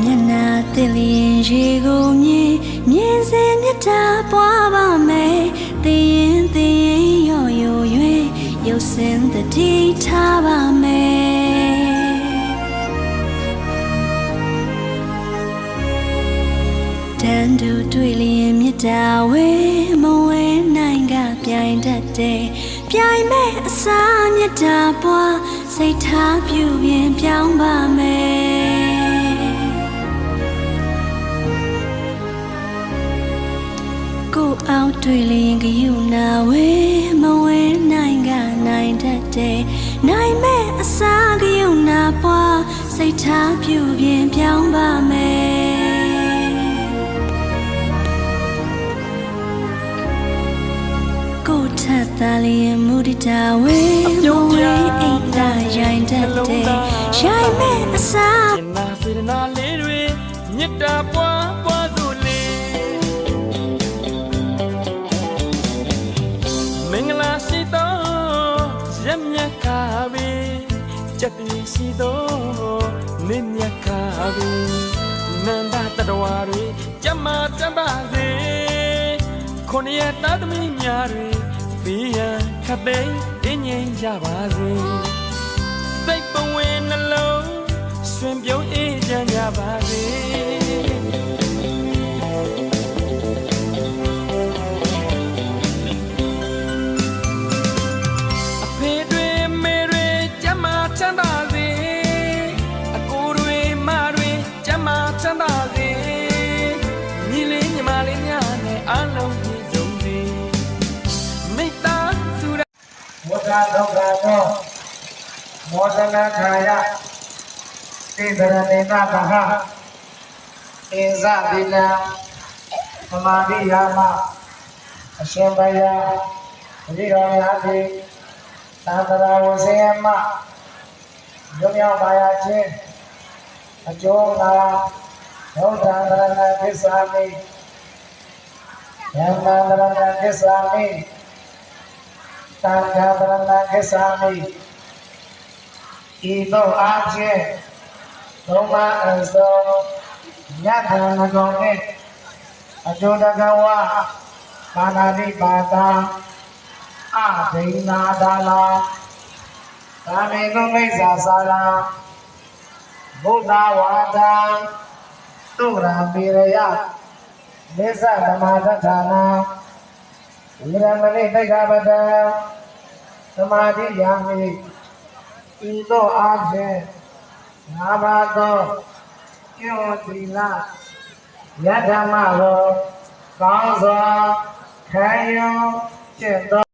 မျက်နာတည်လျင်ရေကိုမြင်မြင်စေမြတ်တာပွားပါမယ်တည်ရင်တည်ရင်ရော့ရော့ရွေရုပ်စင်တတိထားပါမယ်တန်တူတွေ့လျင်မြတ်တာဝဲမဝဲနိုင်ကပြိုင်တတ်တယ်ပြိုင်မဲ့အစာမြတ်တာပွားစိတ်ထားပြုပြင်ပြောင်းပါမယ် ကိုအောင်တွေ့လျင်ကယူနာဝဲမဝဲနိုင်ကနိုင်တတ်တယ်နိုင်မဲ့အစာကယူနာပွားစိတ်ထားပြုပြင်ပြောင်းပါမယ်ကိုထက်သားလျင်မူတတာဝဲမဝဲအိတ်သာရိုင်တတ်တယ်ရိုင်မဲ့အစားကျင်နာစေတနာလေးတွေမေတ္တာပွား ကြက်တည်ရှိသောနေမြတ်ကာပဲနန္ဒတတဝါတွေကြမ်းမာကြမ်းပါစေခொနရဲ့သားသမီးများတွေဘေးရန်ခတ်သိမ်းတင်းငြိမ်ကြပါစေစိတ်ပ ဝဒဒုက္ခသောမောဒနာခာယသိဒရနေနာဘဟအင်းဇတိလံသမာဓိယာမအရှင်ဘယအရိတော်များသည်သံဃာဝစေယမညမြောက်ပါရခြင်းအကျိုးငါဒုက္ခန္တရဏသစ္စာမိယံတန္တရဏသစ္စာမိ သံဃာပရဏကိစ္ဆာမိဤသို့အားဖြင့်သုံးပါးအစုံညတံငကုံနှင့်အကျိုးတကဝပါဏာတိပါတာအဒိနာဒါလာသာမေကုမိစ္ဆာစာရာဘုဒ္ဓဝါဒံသုရာပိရယနိစ္စဓမ္မတ္ထာနာဝိရမဏိတိခပတံ သမာဓိယာမိဤသို့အားဖြင့်ငါးပါးသောကျွတ်သီလယဓမ္မကိုကောင်းစွာခံယူကျင့်သော